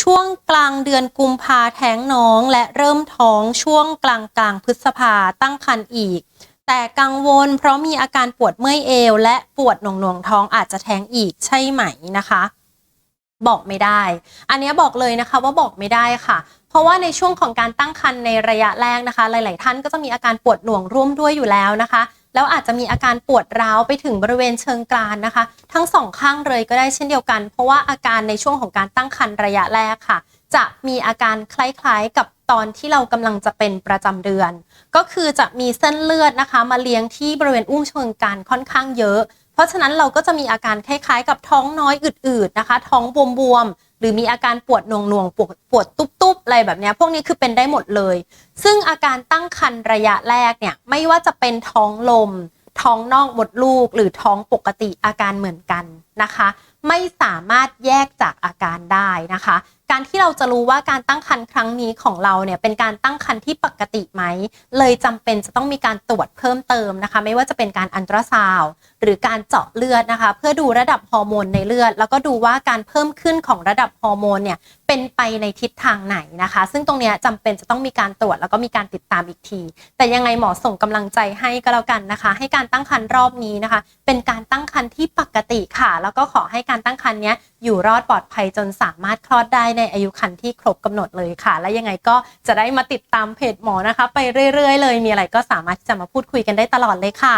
ช่วงกลางเดือนกุมภาแท้งน้องและเริ่มท้องช่วงกลางกลางพฤษภาตั้งครรภ์อีก แต่กังวลเพราะมีอาการปวดเมื่อยเอว และปวดหน่วงหน่วงท้องอาจจะแท้งอีกใช่ไหมนะคะ บอกไม่ได้ อันนี้บอกเลยนะคะว่าบอกไม่ได้ค่ะเพราะว่าในช่วงของการตั้งครรภ์ในระยะแรกนะคะ หลาย ๆ ท่านก็จะมีอาการปวดหน่วงร่วมด้วยอยู่แล้วนะคะ แล้วอาจจะมีอาการปวดร้าวไปถึงบริเวณเชิงกรานนะคะ ทั้งสองข้างเลยก็ได้เช่นเดียวกัน เพราะว่าอาการในช่วงของการตั้งครรภ์ระยะแรกค่ะ จะมีอาการคล้ายๆกับตอนที่เรากำลังจะเป็นประจำเดือน ก็คือจะมีเส้นเลือดนะคะ มาเลี้ยงที่บริเวณอุ้งเชิงกรานค่อนข้างเยอะ เพราะฉะนั้นเราก็จะมีอาการคล้ายๆ กับท้องน้อยอืดๆนะคะ ท้องบวมๆ หรือมีอาการปวดหน่วงปวดปวดตุ๊บๆอะไรแบบนี้พวกนี้คือเป็นได้หมดเลย ซึ่งอาการตั้งครรภ์ระยะแรกเนี่ยไม่ว่าจะเป็นท้องลม ท้องนอกมดลูก หรือท้องปกติอาการเหมือนกันนะคะ ไม่สามารถแยกจากอาการได้นะคะ การที่เราจะรู้ว่าการตั้งครรภ์ครั้งนี้ของเราเนี่ยเป็นการตั้งครรภ์ที่ปกติไหม เลยจำเป็นจะต้องมีการตรวจเพิ่มเติมนะคะ ไม่ว่าจะเป็นการอันตราซาวด์หรือการเจาะเลือดนะคะ เพื่อดูระดับฮอร์โมนในเลือด แล้วก็ดูว่าการเพิ่มขึ้นของระดับฮอร์โมนเนี่ยเป็นไปในทิศทางไหนนะคะ ซึ่งตรงนี้ยจำเป็นจะต้องมีการตรวจแล้วก็มีการติดตามอีกที แต่ยังไงหมอส่งกำลังใจให้ก็แล้วกันนะคะ ให้การตั้งครรภ์รอบนี้นะคะ เป็นการตั้งครรภ์ที่ปกติค่ะแล้วก็ขอให้การตั้งครรภ์เนี้ยอยู่รอดปลอดภัยจนสามารถคลอดได้ในอายุครรภ์ที่ครบกำหนดเลยค่ะ และยังไงก็จะได้มาติดตามเพจหมอนะคะ ไปเรื่อย ๆ เลย มีอะไรก็สามารถที่จะมาพูดคุยกันได้ตลอดเลยค่ะ